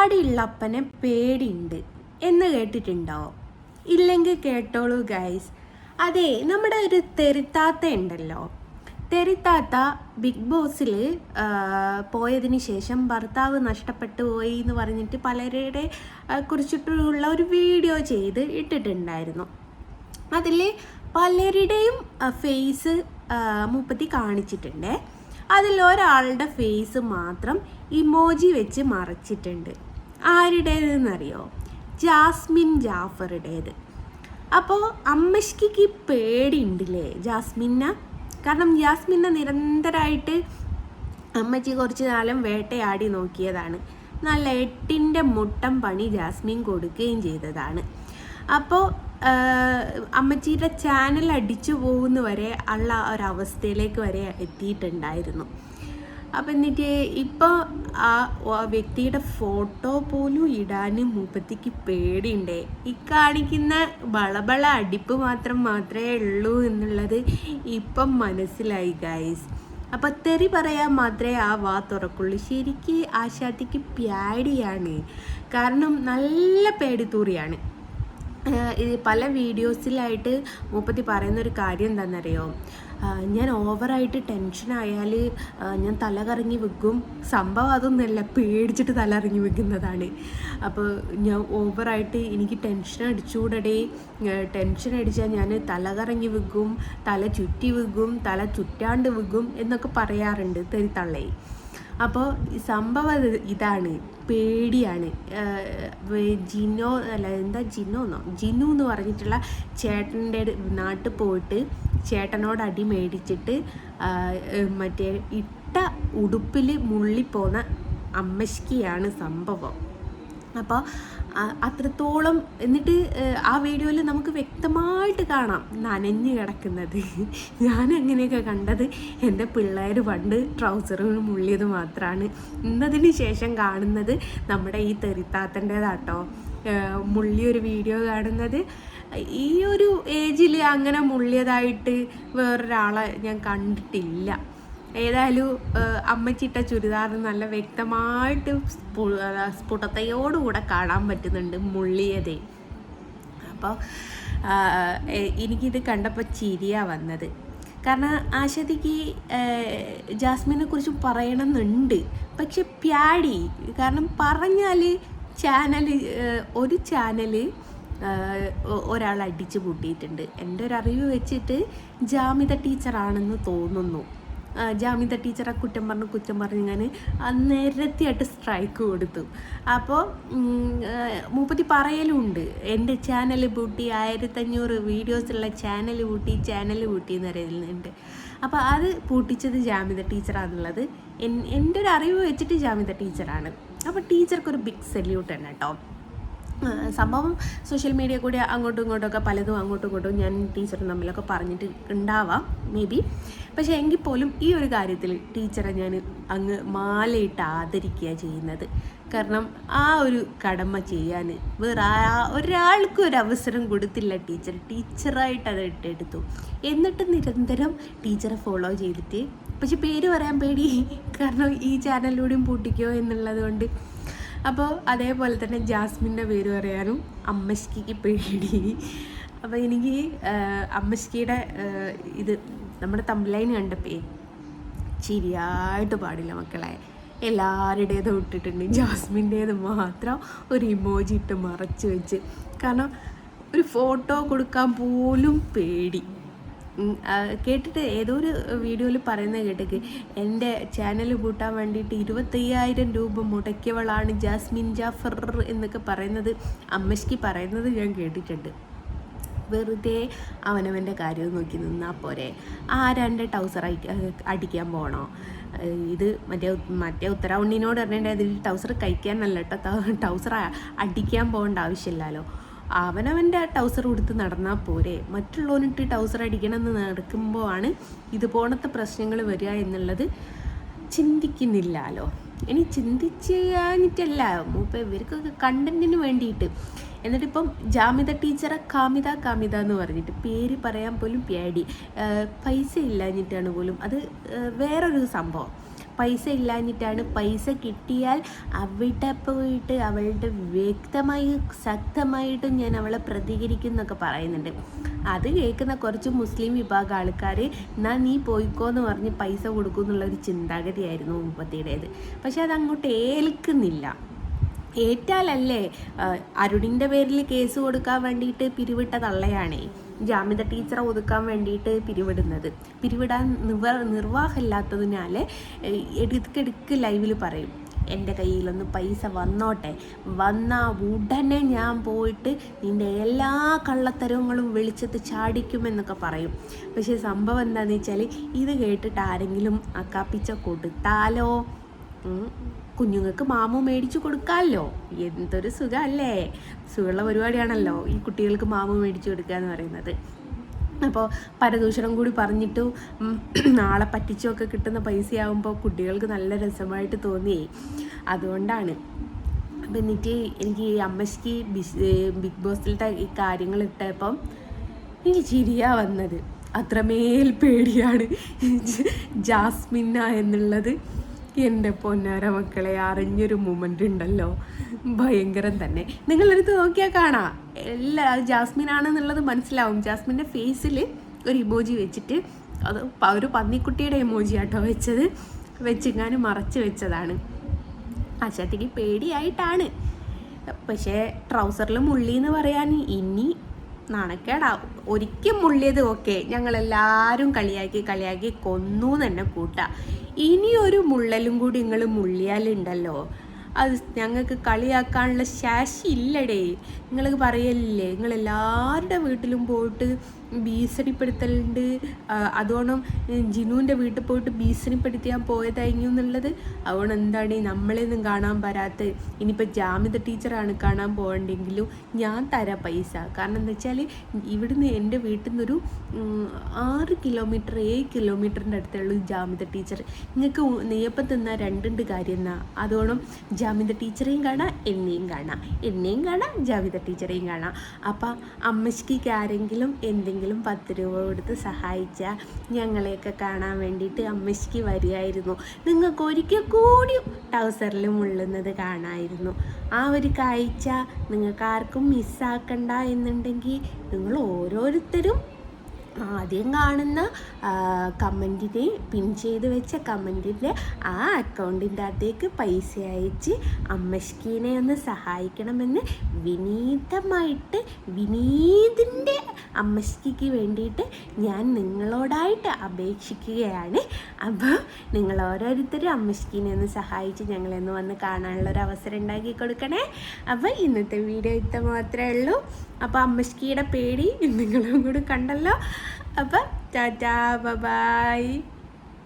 താടിയുള്ളപ്പനെ പേടിയുണ്ട് എന്ന് കേട്ടിട്ടുണ്ടാവും. ഇല്ലെങ്കിൽ കേട്ടോളൂ ഗൈസ് അതെ നമ്മുടെ ഒരു തെരുത്താത്ത ഉണ്ടല്ലോ. തെരുത്താത്ത ബിഗ് ബോസിൽ പോയതിന് ശേഷം ഭർത്താവ് നഷ്ടപ്പെട്ടു പോയി എന്ന് പറഞ്ഞിട്ട് പലരുടെ കുറിച്ചിട്ടുള്ള ഒരു വീഡിയോ ചെയ്ത് ഇട്ടിട്ടുണ്ടായിരുന്നു. അതിൽ പലരുടെയും ഫേസ് മുപ്പത്തി കാണിച്ചിട്ടുണ്ട്. അതിൽ ഒരാളുടെ ഫേസ് മാത്രം ഇമോജി വെച്ച് മറച്ചിട്ടുണ്ട്. ആരുടേതെന്നറിയോ? ജാസ്മിൻ ജാഫറുടേത്. അപ്പോൾ പേടി പേടിയുണ്ടല്ലേ ജാസ്മിന്ന കാരണം ജാസ്മിന്ന നിരന്തരമായിട്ട് അമ്മച്ചി കുറച്ച് കാലം വേട്ടയാടി നോക്കിയതാണ്. നല്ല എട്ടിന്റെ മുട്ടം പണി ജാസ്മിൻ കൊടുക്കുകയും ചെയ്തതാണ്. അപ്പോൾ അമ്മച്ചിയുടെ ചാനൽ അടിച്ചു പോകുന്ന വരെ ഉള്ള ഒരവസ്ഥയിലേക്ക് വരെ എത്തിയിട്ടുണ്ടായിരുന്നു. അപ്പം എന്നിട്ട് ഇപ്പോൾ ആ വ്യക്തിയുടെ ഫോട്ടോ പോലും ഇടാൻ മൂപ്പത്തിക്ക് പേടിയുണ്ടേ. ഈ കാണിക്കുന്ന വളബള അടിപ്പ് മാത്രം മാത്രമേ ഉള്ളൂ എന്നുള്ളത് ഇപ്പം മനസ്സിലായി ഗൈസ് അപ്പം തെറി പറയാൻ മാത്രമേ ആ വാ തുറക്കുള്ളൂ. ശരിക്ക് ആശാത്തിക്ക് പ്യാടിയാണ് കാരണം നല്ല പേടിത്തൂറിയാണ്. ഇത് പല വീഡിയോസിലായിട്ട് മൂപ്പത്തി പറയുന്ന ഒരു കാര്യം എന്താണെന്നറിയോ ഞാൻ ഓവറായിട്ട് ടെൻഷനായാൽ ഞാൻ തല കറങ്ങി വെക്കും. സംഭവം അതൊന്നുമല്ല പേടിച്ചിട്ട് തല ഇറങ്ങി വെക്കുന്നതാണ്. അപ്പോൾ ഞാൻ ഓവറായിട്ട് എനിക്ക് ടെൻഷൻ അടിച്ചുകൂടടേ ടെൻഷൻ അടിച്ചാൽ ഞാൻ തല കറങ്ങി വെക്കും തല ചുറ്റി വെക്കും തല ചുറ്റാണ്ട് വെക്കും എന്നൊക്കെ പറയാറുണ്ട് തെരിത്തള്ളേ. അപ്പോൾ സംഭവം ഇത് ഇതാണ് പേടിയാണ്. ജിനോ അല്ല എന്താ ജിനോ എന്നോ? ജിനു എന്ന് പറഞ്ഞിട്ടുള്ള ചേട്ടന്റെ നാട്ടിൽ പോയിട്ട് ചേട്ടനോട് അടി മേടിച്ചിട്ട് മറ്റേ ഇട്ട ഉടുപ്പിൽ മുള്ളിപ്പോന്ന അമ്മശ്കിയാണ് സംഭവം. അപ്പോൾ അത്രത്തോളം എന്നിട്ട് ആ വീഡിയോയിൽ നമുക്ക് വ്യക്തമായിട്ട് കാണാം നനഞ്ഞ് കിടക്കുന്നത്. ഞാൻ അങ്ങനെയൊക്കെ കണ്ടത്? എന്റെ പിള്ളേർ പണ്ട് ട്രൗസറുകൾ മുള്ളിയത് മാത്രമാണ് ഇന്നതിന് ശേഷം കാണുന്നത് നമ്മുടെ ഈ തെറിത്താത്തന്റെതാട്ടോ. മുള്ളിയൊരു വീഡിയോ കാണുന്നത്. ഈ ഒരു ഏജിൽ അങ്ങനെ മുള്ളിയതായിട്ട് വേറൊരാളെ ഞാൻ കണ്ടിട്ടില്ല. ഏതായാലും അമ്മച്ചിട്ട ചുരിദാർ നല്ല വ്യക്തമായിട്ട് സ്ഫുടത്തയോടുകൂടെ കാണാൻ പറ്റുന്നുണ്ട് മുള്ളിയതേ. അപ്പോൾ എനിക്കിത് കണ്ടപ്പോൾ ചിരിയാ വന്നത്. കാരണം ആശതിക്ക് ജാസ്മിനെ കുറിച്ച് പറയണമെന്നുണ്ട്. പക്ഷെ പ്യാടി. കാരണം പറഞ്ഞാൽ ചാനൽ ഒരു ചാനൽ ഒരാൾ അടിച്ചു പൂട്ടിയിട്ടുണ്ട് എന്റെ ഒരു അറിവ് വെച്ചിട്ട് ജാമിത ടീച്ചറാണെന്ന് തോന്നുന്നു. ആ, ജാമിത ടീച്ചറെ കുറ്റം പറഞ്ഞ് കുറ്റം പറഞ്ഞ് ഞാൻ നിരത്തിയായിട്ട് സ്ട്രൈക്ക് കൊടുത്തു. അപ്പോൾ മൂപ്പത്തി പറയലുണ്ട് എന്റെ ചാനൽ പൂട്ടി ആയിരത്തഞ്ഞൂറ് വീഡിയോസുള്ള ചാനൽ പൂട്ടി ചാനൽ പൂട്ടി എന്ന് പറയുന്നുണ്ട്. അപ്പോൾ അത് പൂട്ടിച്ചത് ജാമിത ടീച്ചറാണെന്നുള്ളത് എൻ- എന്റെ ഒരു അറിവ് വെച്ചിട്ട് ജാമിത ടീച്ചറാണ് അപ്പോൾ ടീച്ചർക്കൊരു ബിഗ് സല്യൂട്ട് തന്നെ കേട്ടോ. ആ, സംഭവം സോഷ്യൽ മീഡിയ കൂടി അങ്ങോട്ടും ഇങ്ങോട്ടും പലതും അങ്ങോട്ടും ഇങ്ങോട്ടും ഞാൻ ടീച്ചറും തമ്മിലൊക്കെ പറഞ്ഞിട്ട് ഉണ്ടാവാം മേ ബി പക്ഷേ എങ്കിൽ പോലും ഈ ഒരു കാര്യത്തിൽ ടീച്ചറെ ഞാൻ അങ്ങ് മാലയിട്ട് ആദരിക്കുക ചെയ്യുന്നത്. കാരണം ആ ഒരു കടമ ചെയ്യാൻ വേറെ ഒരാൾക്കും ഒരു അവസരം കൊടുത്തില്ല ടീച്ചർ ടീച്ചറായിട്ട് അത് ഇട്ടെടുത്തു. എന്നിട്ട് നിരന്തരം ടീച്ചറെ ഫോളോ ചെയ്തിട്ട് പക്ഷെ പേര് പറയാൻ പേടി. കാരണം ഈ ചാനലിലൂടെയും പൂട്ടിക്കോ എന്നുള്ളത് കൊണ്ട് അപ്പോൾ അതേപോലെ തന്നെ ജാസ്മിന്റെ പേര് പറയാനും അമ്മശ്കിക്ക് പേടി. അപ്പോൾ എനിക്ക് അമ്മശ്കിയുടെ ഇത് നമ്മുടെ തമ്പ്ലൈൻ കണ്ടപ്പേ ശരിയായിട്ട് പാടില്ല മക്കളെ. എല്ലാവരുടേതും ഇട്ടിട്ടുണ്ട്. ജാസ്മിന്റേത് മാത്രം ഒരു ഇമോജി ഇട്ട് മറച്ച് വെച്ച്. കാരണം ഒരു ഫോട്ടോ കൊടുക്കാൻ പോലും പേടി. കേട്ടിട്ട് ഏതോ ഒരു വീഡിയോയിൽ പറയുന്നത് കേട്ടേക്ക്. എന്റെ ചാനൽ കൂട്ടാൻ വേണ്ടിയിട്ട് ഇരുപത്തയ്യായിരം രൂപ മുടക്കിയവളാണ് ജാസ്മിൻ ജാഫർ എന്നൊക്കെ പറയുന്നത്. അമ്മശ്ക്ക് പറയുന്നത് ഞാൻ കേട്ടിട്ടുണ്ട്. വെറുതെ അവനവന്റെ കാര്യം നോക്കി നിന്നാൽ പോരെ. ആരാന്റെ ടൗസർ അടിക്കാൻ പോകണോ ഇത് മറ്റേ മറ്റേ ഉത്തരാവുണ്ണിനോട് പറഞ്ഞിട്ടുണ്ടായത് ടൗസർ കഴിക്കാനല്ല കേട്ടോ ടൗസർ അടിക്കാൻ പോകേണ്ട ആവശ്യമില്ലല്ലോ. അവനവന്റെ ആ ടൗസർ ഉടുത്ത് നടന്നാൽ പോരെ. മറ്റുള്ളവനിട്ട് ടൗസർ അടിക്കണമെന്ന് നടക്കുമ്പോൾ ആണ് ഇതുപോലത്തെ പ്രശ്നങ്ങൾ വരിക എന്നുള്ളത് ചിന്തിക്കുന്നില്ലല്ലോ. ഇനി ചിന്തിച്ച് കഴിഞ്ഞിട്ടല്ല മൂപ്പ ഇവർക്കൊക്കെ കണ്ടന്റിന് വേണ്ടിയിട്ട്. എന്നിട്ടിപ്പം ജാമിത ടീച്ചറെ കാമിത കാമിത എന്ന് പറഞ്ഞിട്ട് പേര് പറയാൻ പോലും പേടി. പൈസ ഇല്ലാഞ്ഞിട്ടാണ് പോലും. അത് വേറൊരു സംഭവം. പൈസ ഇല്ലാഞ്ഞിട്ടാണ് പൈസ കിട്ടിയാൽ അവിടെ പോയിട്ട് അവളുടെ വ്യക്തമായി ശക്തമായിട്ടും ഞാൻ അവളെ പ്രതികരിക്കും എന്നൊക്കെ പറയുന്നുണ്ട്. അത് കേൾക്കുന്ന കുറച്ച് മുസ്ലിം വിഭാഗം ആൾക്കാർ എന്നാൽ നീ പോയിക്കോ എന്ന് പറഞ്ഞ് പൈസ കൊടുക്കും എന്നുള്ളൊരു ചിന്താഗതിയായിരുന്നു മുപ്പത്തിയുടേത് പക്ഷെ അത് അങ്ങോട്ട് ഏൽക്കുന്നില്ല. ഏറ്റാലല്ലേ അരുണിന്റെ പേരിൽ കേസ് കൊടുക്കാൻ വേണ്ടിയിട്ട് പിരിവിട്ട തള്ളയാണേ ജാമ്യത ടീച്ചറെ ഒതുക്കാൻ വേണ്ടിയിട്ട് പിരിവിടുന്നത്. പിരിവിടാൻ നിവ നിർവാഹമില്ലാത്തതിനാൽ എടുക്കെടുക്ക് ലൈവിൽ പറയും എന്റെ കയ്യിലൊന്ന് പൈസ വന്നോട്ടെ. വന്ന ഉടനെ ഞാൻ പോയിട്ട് നിന്റെ എല്ലാ കള്ളത്തരങ്ങളും വെളിച്ചത്ത് ചാടിക്കുമെന്നൊക്കെ പറയും. പക്ഷേ സംഭവം എന്താണെന്ന് വെച്ചാൽ ഇത് കേട്ടിട്ട് ആരെങ്കിലും അക്കാപ്പിച്ച കൊടുത്താലോ. കുഞ്ഞുങ്ങൾക്ക് മാമു മേടിച്ചു കൊടുക്കാമല്ലോ എന്തൊരു സുഖമല്ലേ? സുഖമുള്ള പരിപാടിയാണല്ലോ ഈ കുട്ടികൾക്ക് മാമു മേടിച്ചു കൊടുക്കുക എന്ന് പറയുന്നത്. അപ്പോൾ പരദൂഷണം കൂടി പറഞ്ഞിട്ടു നാളെ പറ്റിച്ചൊക്കെ കിട്ടുന്ന പൈസയാകുമ്പോൾ കുട്ടികൾക്ക് നല്ല രസമായിട്ട് തോന്നിയേ. അതുകൊണ്ടാണ്. അപ്പം എന്നിട്ട് എനിക്ക് ബിസ് ബിഗ് ബോസിലത്തെ ഈ കാര്യങ്ങൾ ഇട്ടപ്പം എനിക്ക് ചിരിയാ വന്നത്. അത്രമേൽ പേടിയാണ്. ജാസ്മിന എന്നുള്ളത്. എന്റെ പൊന്നാര മക്കളെ അറിഞ്ഞൊരു മൊമെന്റ് ഉണ്ടല്ലോ. ഭയങ്കരം തന്നെ. നിങ്ങളെടുത്ത് നോക്കിയാൽ കാണാം. എല്ലാ ജാസ്മിൻ ആണെന്നുള്ളത് മനസ്സിലാവും. ജാസ്മിന്റെ ഫേസിൽ ഒരു ഇമോജി വെച്ചിട്ട് അത് ഒരു പന്നിക്കുട്ടിയുടെ ഇമോജി ആട്ടോ വെച്ചത്. വെച്ചിങ്ങാനും മറച്ച് വെച്ചതാണ്. ആശാട്ടിക്ക് പേടിയായിട്ടാണ്. പക്ഷേ ട്രൗസറിൽ മുള്ളി എന്ന് പറയാൻ ഇനി നാണക്കേടാ. ഒരിക്കൽ മുള്ളിയത് ഓക്കെ ഞങ്ങളെല്ലാവരും കളിയാക്കി കളിയാക്കി കൊന്നു തന്നെ കൂട്ടാ. ഇനി ഒരു മുള്ളലും കൂടി നിങ്ങൾ മുള്ളിയാലുണ്ടല്ലോ. അത് ഞങ്ങൾക്ക് കളിയാക്കാനുള്ള ശേഷി ഇല്ലടേ. നിങ്ങൾ പറയല്ലേ നിങ്ങൾ എല്ലാവരുടെ വീട്ടിലും പോയിട്ട് ഭീഷണിപ്പെടുത്തലുണ്ട്. അതുകൊണ്ടും ജിനുവിന്റെ വീട്ടിൽ പോയിട്ട് ഭീഷണിപ്പെടുത്തിയാൽ പോയതായിരുന്നു എന്നുള്ളത്. അതുകൊണ്ട് എന്താണ് നമ്മളെയൊന്നും കാണാൻ വരാത്ത ഇനിയിപ്പോൾ ജാമിത ടീച്ചറാണ് കാണാൻ പോകണ്ടെങ്കിലും ഞാൻ തരാം പൈസ. കാരണം എന്താ വെച്ചാൽ ഇവിടുന്ന് എന്റെ വീട്ടിൽ നിന്നൊരു ആറ് കിലോമീറ്റർ ഏഴ് കിലോമീറ്ററിന്റെ അടുത്തുള്ള ജാമിത ടീച്ചർ. നിങ്ങൾക്ക് നെയ്യപ്പം തിന്നാൽ രണ്ടുണ്ട് കാര്യം എന്നാ. അതുകൊണ്ടും ജാമിത ടീച്ചറെയും കാണാം എന്നെയും കാണാം. എന്നെയും കാണാം ജാമിത ടീച്ചറെയും കാണാം. അപ്പം അമ്മച്ചിക്ക് ആരെങ്കിലും എന്തെങ്കിലും പത്ത് രൂപ കൊടുത്ത് സഹായിച്ചാൽ ഞങ്ങളെയൊക്കെ കാണാൻ വേണ്ടിയിട്ട് അമ്മച്ചിക്ക് വരികയായിരുന്നു. നിങ്ങൾക്ക് ഒരിക്കൽ കൂടി ടൗസറിൽ മുള്ളുന്നത് കാണായിരുന്നു. ആ ഒരു കാഴ്ച നിങ്ങൾക്ക് ആർക്കും മിസ്സാക്കണ്ട എന്നുണ്ടെങ്കിൽ നിങ്ങൾ ഓരോരുത്തരും ആദ്യം കാണുന്ന കമന്റിനെ പിൻ ചെയ്ത് വെച്ച കമന്റിന്റെ ആ അക്കൗണ്ടിന്റെ അകത്തേക്ക് പൈസ അയച്ച് അമ്മഷ്കീനെ ഒന്ന് സഹായിക്കണമെന്ന് വിനീതമായിട്ട് വിനീതിന്റെ അമ്മഷ്കിക്ക് വേണ്ടിയിട്ട് ഞാൻ നിങ്ങളോടായിട്ട് അപേക്ഷിക്കുകയാണ്. അപ്പോൾ നിങ്ങൾ ഓരോരുത്തരും അമ്മഷ്കീനെ ഒന്ന് സഹായിച്ച് ഞങ്ങളെന്ന് വന്ന് കാണാനുള്ള ഒരു അവസരം ഉണ്ടാക്കി കൊടുക്കണേ. അപ്പോൾ ഇന്നത്തെ വീഡിയോ ഇത്ര മാത്രമേ ഉള്ളൂ. അപ്പോൾ അമ്മഷ്കിയുടെ പേടി നിങ്ങളും കൂടി കണ്ടല്ലോ. അപ്പോൾ ടാറ്റാ ബൈ